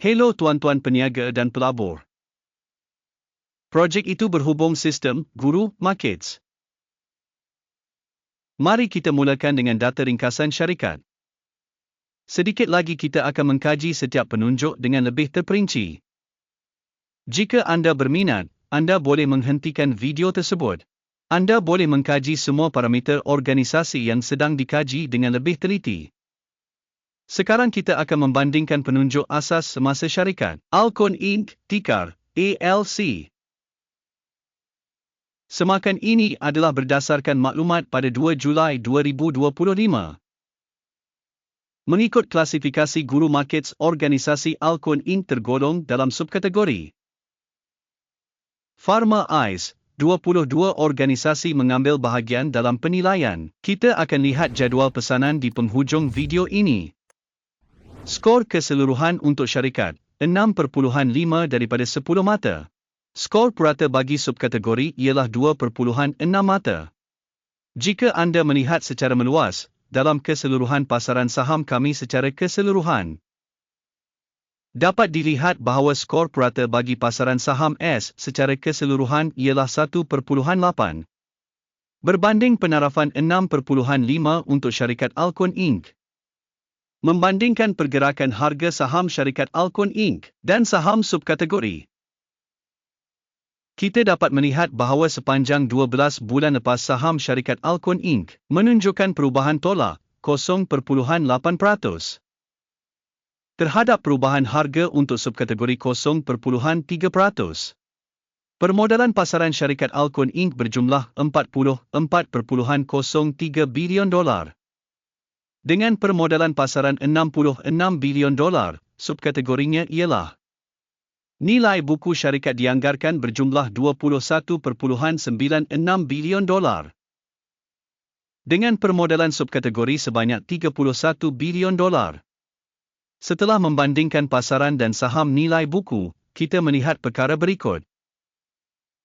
Hello tuan-tuan peniaga dan pelabur. Projek itu berhubung sistem Guru Markets. Mari kita mulakan dengan data ringkasan syarikat. Sedikit lagi kita akan mengkaji setiap penunjuk dengan lebih terperinci. Jika anda berminat, anda boleh menghentikan video tersebut. Anda boleh mengkaji semua parameter organisasi yang sedang dikaji dengan lebih teliti. Sekarang kita akan membandingkan penunjuk asas semasa syarikat. Alcon Inc. Tikar ALC. Semakan ini adalah berdasarkan maklumat pada 2 Julai 2025. Mengikut klasifikasi Guru Markets organisasi Alcon Inc. tergolong dalam subkategori. Pharma Eyes, 22 organisasi mengambil bahagian dalam penilaian. Kita akan lihat jadual pesanan di penghujung video ini. Skor keseluruhan untuk syarikat, 6.5 daripada 10 mata. Skor purata bagi subkategori ialah 2.6 mata. Jika anda melihat secara meluas, dalam keseluruhan pasaran saham kami secara keseluruhan, dapat dilihat bahawa skor purata bagi pasaran saham S secara keseluruhan ialah 1.8. Berbanding penarafan 6.5 untuk syarikat Alcon Inc membandingkan pergerakan harga saham syarikat Alcon Inc. dan saham subkategori. Kita dapat melihat bahawa sepanjang 12 bulan lepas saham syarikat Alcon Inc. menunjukkan perubahan tolak 0.8% terhadap perubahan harga untuk subkategori 0.3%. Permodalan pasaran syarikat Alcon Inc. berjumlah 44.03 bilion dolar dengan permodalan pasaran 66 bilion dolar, subkategorinya ialah Nilai buku syarikat dianggarkan berjumlah 21.96 bilion dolar. Dengan permodalan subkategori sebanyak 31 bilion dolar. Setelah membandingkan pasaran dan saham nilai buku, kita melihat perkara berikut.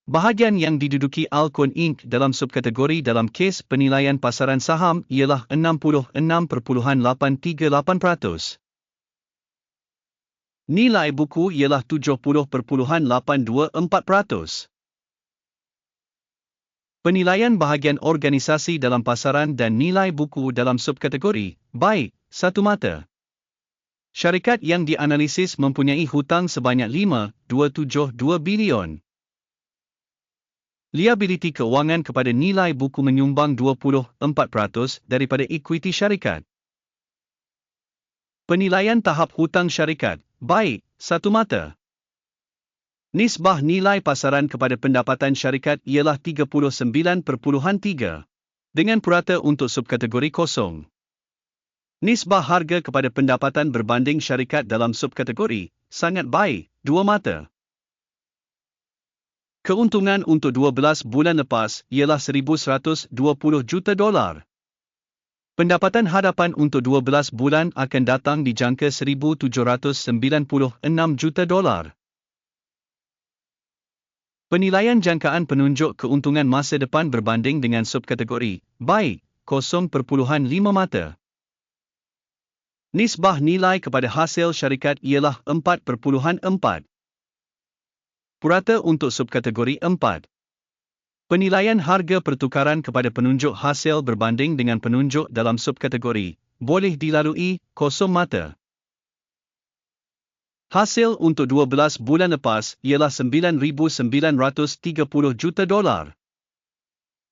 Bahagian yang diduduki Alcon Inc. dalam subkategori dalam kes penilaian pasaran saham ialah 66.838%. Nilai buku ialah 70.824%. Penilaian bahagian organisasi dalam pasaran dan nilai buku dalam subkategori, baik, satu mata. Syarikat yang dianalisis mempunyai hutang sebanyak 5.272 bilion. Liability kewangan kepada nilai buku menyumbang 24% daripada ekuiti syarikat. Penilaian tahap hutang syarikat, baik, satu mata. Nisbah nilai pasaran kepada pendapatan syarikat ialah 39.3 dengan purata untuk subkategori kosong. Nisbah harga kepada pendapatan berbanding syarikat dalam subkategori sangat baik, dua mata. Keuntungan untuk 12 bulan lepas ialah 1,120 juta dolar. Pendapatan hadapan untuk 12 bulan akan datang dijangka 1,796 juta dolar. Penilaian jangkaan penunjuk keuntungan masa depan berbanding dengan subkategori, baik, 0.5 mata. Nisbah nilai kepada hasil syarikat ialah 4.4. Purata untuk subkategori 4. Penilaian harga pertukaran kepada penunjuk hasil berbanding dengan penunjuk dalam subkategori boleh dilalui kosong mata. Hasil untuk 12 bulan lepas ialah 9,930 juta dolar.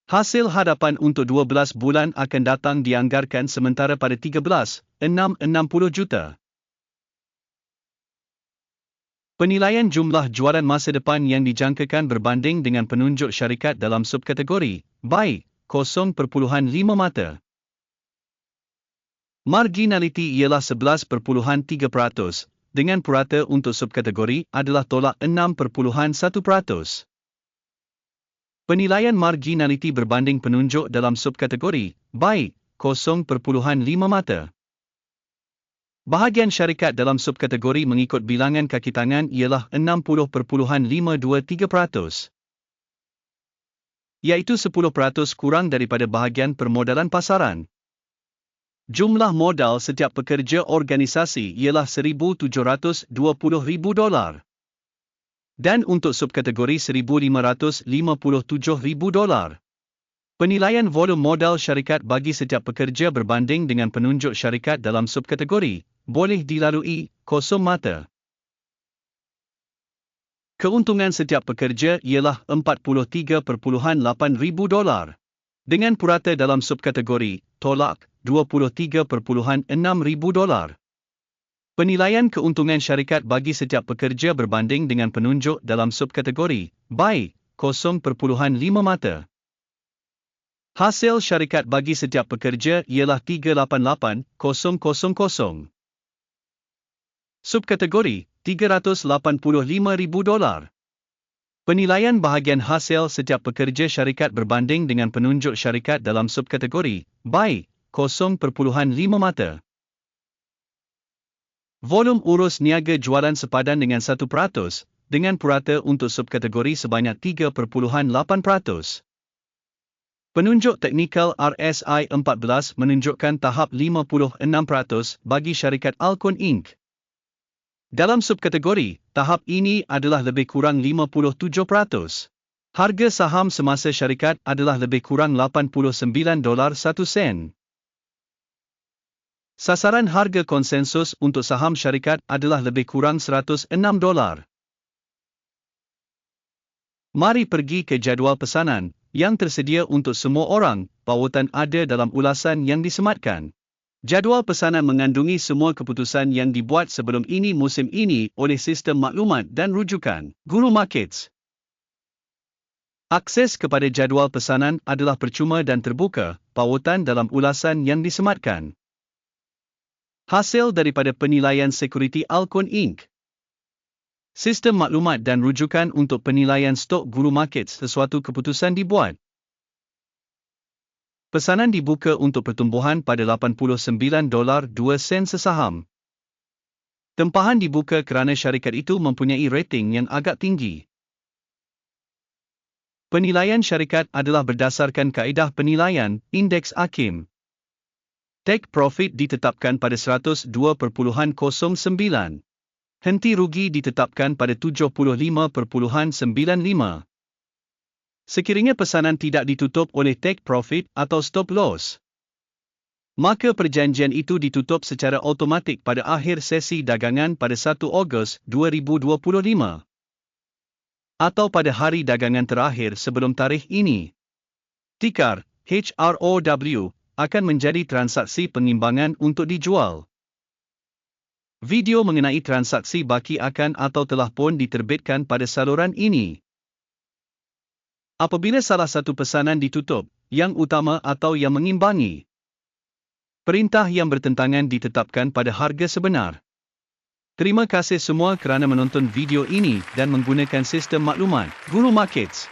Hasil hadapan untuk 12 bulan akan datang dianggarkan sementara pada 13,660 juta. Penilaian jumlah jualan masa depan yang dijangkakan berbanding dengan penunjuk syarikat dalam subkategori, baik, 0.5 mata. Marginality ialah 11.3%, dengan purata untuk subkategori adalah tolak 6.1%. Penilaian marginality berbanding penunjuk dalam subkategori, baik, 0.5 mata. Bahagian syarikat dalam subkategori mengikut bilangan kaki tangan ialah 60.523%. Iaitu 10% kurang daripada bahagian permodalan pasaran. Jumlah modal setiap pekerja organisasi ialah RM1,720,000 dolar. Dan untuk subkategori RM1,557,000 dolar. Penilaian volum modal syarikat bagi setiap pekerja berbanding dengan penunjuk syarikat dalam subkategori boleh dilalui kosong mata. Keuntungan setiap pekerja ialah 43.8 ribu dolar. Dengan purata dalam subkategori tolak 23.6 ribu dolar. Penilaian keuntungan syarikat bagi setiap pekerja berbanding dengan penunjuk dalam subkategori baik 0.5 mata. Hasil syarikat bagi setiap pekerja ialah 388,000. Subkategori 385,000 dolar. Penilaian bahagian hasil setiap pekerja syarikat berbanding dengan penunjuk syarikat dalam subkategori baik 0.5 mata. Volum urus niaga jualan sepadan dengan 1%, dengan purata untuk subkategori sebanyak 3.8%. Penunjuk teknikal RSI 14 menunjukkan tahap 56% bagi syarikat Alcon Inc. Dalam subkategori, tahap ini adalah lebih kurang 57%. Harga saham semasa syarikat adalah lebih kurang 89 dolar 1 sen. Sasaran harga konsensus untuk saham syarikat adalah lebih kurang 106 dolar. Mari pergi ke jadual pesanan yang tersedia untuk semua orang. Pautan ada dalam ulasan yang disematkan. Jadual pesanan mengandungi semua keputusan yang dibuat sebelum ini musim ini oleh sistem maklumat dan rujukan Guru Markets. Akses kepada jadual pesanan adalah percuma dan terbuka. Pautan dalam ulasan yang disematkan. Hasil daripada penilaian sekuriti Alcon Inc. Sistem maklumat dan rujukan untuk penilaian stok guru market sesuatu keputusan dibuat. Pesanan dibuka untuk pertumbuhan pada 89 dolar 2 sen sesaham. Tempahan dibuka kerana syarikat itu mempunyai rating yang agak tinggi. Penilaian syarikat adalah berdasarkan kaedah penilaian Indeks Akim. Take profit ditetapkan pada 102.09. Henti rugi ditetapkan pada 75.95. Sekiranya pesanan tidak ditutup oleh take profit atau stop loss, maka perjanjian itu ditutup secara automatik pada akhir sesi dagangan pada 1 Ogos 2025 atau pada hari dagangan terakhir sebelum tarikh ini. Tikar HROW akan menjadi transaksi pengimbangan untuk dijual. Video mengenai transaksi baki akan atau telah pun diterbitkan pada saluran ini. Apabila salah satu pesanan ditutup, yang utama atau yang mengimbangi, perintah yang bertentangan ditetapkan pada harga sebenar. Terima kasih semua kerana menonton video ini dan menggunakan sistem maklumat Guru Markets.